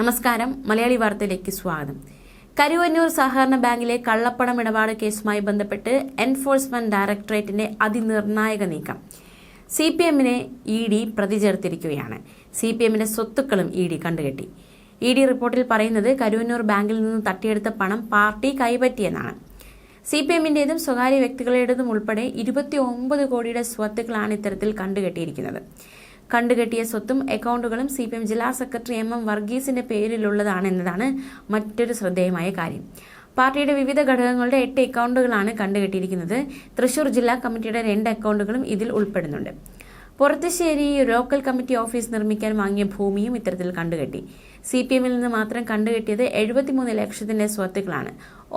നമസ്കാരം. മലയാളി വാർത്തയിലേക്ക് സ്വാഗതം. കരുവന്നൂർ സഹകരണ ബാങ്കിലെ കള്ളപ്പണം ഇടപാട് കേസുമായി ബന്ധപ്പെട്ട് എൻഫോഴ്സ്മെന്റ് ഡയറക്ടറേറ്റിന്റെ അതിനിർണായക നീക്കം. സി പി എമ്മിനെ ഇ ഡി പ്രതി ചേർത്തിരിക്കുകയാണ് സി പി എമ്മിന്റെ സ്വത്തുക്കളും ഇ ഡി കണ്ടുകെട്ടി. ഇ ഡി റിപ്പോർട്ടിൽ പറയുന്നത് കരുവന്നൂർ ബാങ്കിൽ നിന്ന് തട്ടിയെടുത്ത പണം പാർട്ടി കൈപ്പറ്റിയെന്നാണ് സി പി എമ്മിന്റേതും സ്വകാര്യ വ്യക്തികളുടേതും ഉൾപ്പെടെ ഇരുപത്തി ഒമ്പത് കോടിയുടെ സ്വത്തുക്കളാണ് ഇത്തരത്തിൽ കണ്ടുകെട്ടിയിരിക്കുന്നത്. കണ്ടുകെട്ടിയ സ്വത്തും അക്കൗണ്ടുകളും സി പി എം ജില്ലാ സെക്രട്ടറി എം എം വർഗീസിന്റെ പേരിലുള്ളതാണ് എന്നതാണ് മറ്റൊരു ശ്രദ്ധേയമായ കാര്യം. പാർട്ടിയുടെ വിവിധ ഘടകങ്ങളുടെ എട്ട് അക്കൗണ്ടുകളാണ് കണ്ടുകെട്ടിയിരിക്കുന്നത്. തൃശൂർ ജില്ലാ കമ്മിറ്റിയുടെ രണ്ട് അക്കൗണ്ടുകളും ഇതിൽ ഉൾപ്പെടുന്നുണ്ട്. പുറത്തുശ്ശേരി ലോക്കൽ കമ്മിറ്റി ഓഫീസ് നിർമ്മിക്കാൻ വാങ്ങിയ ഭൂമിയും ഇത്തരത്തിൽ കണ്ടുകെട്ടി. സി പി എമ്മിൽ നിന്ന് മാത്രം കണ്ടുകെട്ടിയത് എഴുപത്തിമൂന്ന് ലക്ഷത്തിന്റെ സ്വത്തുക്കളാണ്.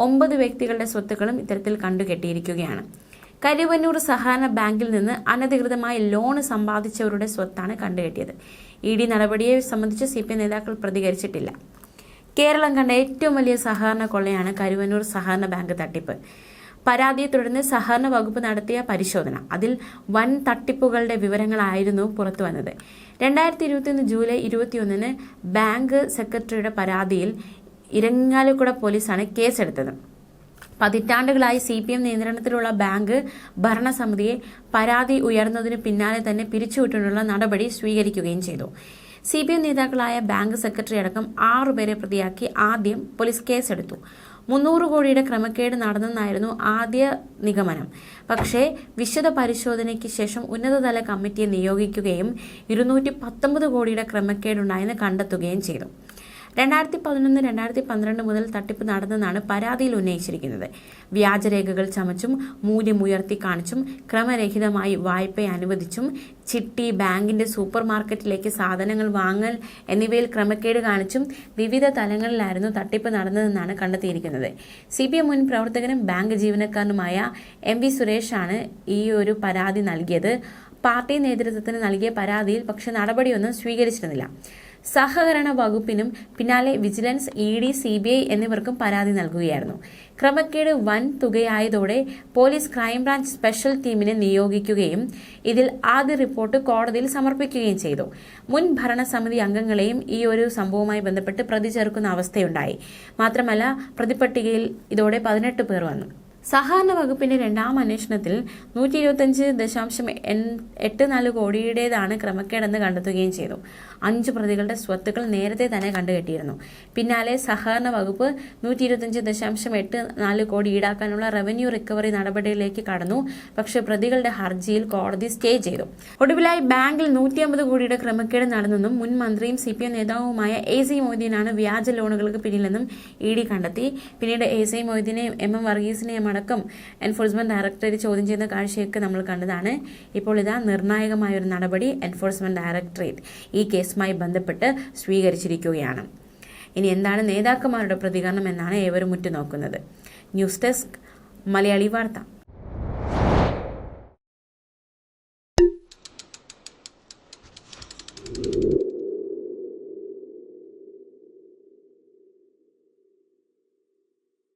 ഒമ്പത് വ്യക്തികളുടെ സ്വത്തുക്കളും ഇത്തരത്തിൽ കണ്ടുകെട്ടിയിരിക്കുകയാണ്. കരുവന്നൂർ സഹകരണ ബാങ്കിൽ നിന്ന് അനധികൃതമായി ലോൺ സമ്പാദിച്ചവരുടെ സ്വത്താണ് കണ്ടുകെട്ടിയത്. ഇ ഡി നടപടിയെ സംബന്ധിച്ച് സി പി നേതാക്കൾ പ്രതികരിച്ചിട്ടില്ല. കേരളം കണ്ട ഏറ്റവും വലിയ സഹകരണ കൊള്ളയാണ് കരുവന്നൂർ സഹകരണ ബാങ്ക് തട്ടിപ്പ്. പരാതിയെ തുടർന്ന് സഹകരണ വകുപ്പ് നടത്തിയ പരിശോധന. അതിൽ വൻ തട്ടിപ്പുകളുടെ വിവരങ്ങളായിരുന്നു പുറത്തുവന്നത്. രണ്ടായിരത്തി ഇരുപത്തിയൊന്ന് ജൂലൈ ഇരുപത്തിയൊന്നിന് ബാങ്ക് സെക്രട്ടറിയുടെ പരാതിയിൽ ഇരങ്ങാലക്കുട പോലീസാണ് കേസെടുത്തത്. പതിറ്റാണ്ടുകളായി സി പി എം നിയന്ത്രണത്തിലുള്ള ബാങ്ക് ഭരണസമിതിയെ പരാതി ഉയർന്നതിന് പിന്നാലെ തന്നെ പിരിച്ചുവിട്ടുള്ള നടപടി സ്വീകരിക്കുകയും ചെയ്തു. സി പി എം നേതാക്കളായ ബാങ്ക് സെക്രട്ടറി അടക്കം ആറുപേരെ പ്രതിയാക്കി ആദ്യം പോലീസ് കേസെടുത്തു. മുന്നൂറ് കോടിയുടെ ക്രമക്കേട് നടന്നെന്നായിരുന്നു ആദ്യ നിഗമനം. പക്ഷേ വിശദ പരിശോധനയ്ക്ക് ശേഷം ഉന്നതതല കമ്മിറ്റിയെ നിയോഗിക്കുകയും ഇരുന്നൂറ്റി പത്തൊമ്പത് കോടിയുടെ ക്രമക്കേടുണ്ടായെന്ന് കണ്ടെത്തുകയും ചെയ്തു. രണ്ടായിരത്തി പതിനൊന്ന് രണ്ടായിരത്തി പന്ത്രണ്ട് മുതൽ തട്ടിപ്പ് നടന്നെന്നാണ് പരാതിയിൽ ഉന്നയിച്ചിരിക്കുന്നത്. വ്യാജരേഖകൾ ചമച്ചും മൂല്യമുയർത്തി കാണിച്ചും ക്രമരഹിതമായി വായ്പ അനുവദിച്ചും ചിട്ടി ബാങ്കിന്റെ സൂപ്പർ മാർക്കറ്റിലേക്ക് സാധനങ്ങൾ വാങ്ങൽ എന്നിവയിൽ ക്രമക്കേട് കാണിച്ചും വിവിധ തലങ്ങളിലായിരുന്നു തട്ടിപ്പ് നടന്നതെന്നാണ് കണ്ടെത്തിയിരിക്കുന്നത്. സി പി എം മുൻ പ്രവർത്തകനും ബാങ്ക് ജീവനക്കാരനുമായ എം വി സുരേഷാണ് ഈ ഒരു പരാതി നൽകിയത്. പാർട്ടി നേതൃത്വത്തിന് നൽകിയ പരാതിയിൽ പക്ഷെ നടപടിയൊന്നും സ്വീകരിച്ചിരുന്നില്ല. സഹകരണ വകുപ്പിനും പിന്നാലെ vigilance E D C B I എന്നിവർക്കും പരാതി നൽകുകയായിരുന്നു. ക്രമക്കേട് വൻ തുകയായതോടെ പോലീസ് ക്രൈംബ്രാഞ്ച് സ്പെഷ്യൽ ടീമിനെ നിയോഗിക്കുകയും ഇതിൽ ആദ്യ റിപ്പോർട്ട് കോടതിയിൽ സമർപ്പിക്കുകയും ചെയ്തു. മുൻ ഭരണസമിതി അംഗങ്ങളെയും ഈ ഒരു സംഭവവുമായി ബന്ധപ്പെട്ട് പ്രതി ചേർക്കുന്ന അവസ്ഥയുണ്ടായി. മാത്രമല്ല പ്രതിപട്ടികയിൽ ഇതോടെ പതിനെട്ട് പേർ വന്നു. സഹകരണ വകുപ്പിന്റെ രണ്ടാം അന്വേഷണത്തിൽ നൂറ്റി ഇരുപത്തിയഞ്ച് ദശാംശം എട്ട് നാല് കോടിയുടേതാണ് ക്രമക്കേടെന്ന് കണ്ടെത്തുകയും ചെയ്തു. അഞ്ച് പ്രതികളുടെ സ്വത്തുക്കൾ നേരത്തെ തന്നെ കണ്ടുകെട്ടിയിരുന്നു. പിന്നാലെ സഹകരണ വകുപ്പ് നൂറ്റി ഇരുപത്തിയഞ്ച് ദശാംശം എട്ട് നാല് കോടി ഈടാക്കാനുള്ള റവന്യൂ റിക്കവറി നടപടിയിലേക്ക് കടന്നു. പക്ഷെ പ്രതികളുടെ ഹർജിയിൽ കോടതി സ്റ്റേ ചെയ്തു. ഒടുവിലായി ബാങ്കിൽ നൂറ്റി അമ്പത് കോടിയുടെ ക്രമക്കേട് നടന്നെന്നും മുൻ മന്ത്രിയും സി പി എം നേതാവുമായ എ സി മൊയ്തീനാണ് വ്യാജ ലോണുകൾക്ക് പിന്നിലെന്നും ഇ ഡി കണ്ടെത്തി. പിന്നീട് എ സി മൊയ്തീനെയും എം എം വർഗീസിനെയും അടക്കം എൻഫോഴ്സ്മെന്റ് ഡയറക്ടറേറ്റ് ചോദ്യം ചെയ്യുന്ന കാഴ്ചയൊക്കെ നമ്മൾ കണ്ടതാണ്. ഇപ്പോൾ ഇതാ നിർണായകമായ ഒരു നടപടി എൻഫോഴ്സ്മെന്റ് ഡയറക്ടറേറ്റ് ഈ കേസുമായി ബന്ധപ്പെട്ട് സ്വീകരിച്ചിരിക്കുകയാണ്. ഇനി എന്താണ് നേതാക്കന്മാരുടെ പ്രതികരണം എന്നാണ് ഏവരും ഉറ്റുനോക്കുന്നത്. ന്യൂസ് ഡെസ്ക് മലയാളി വാർത്ത.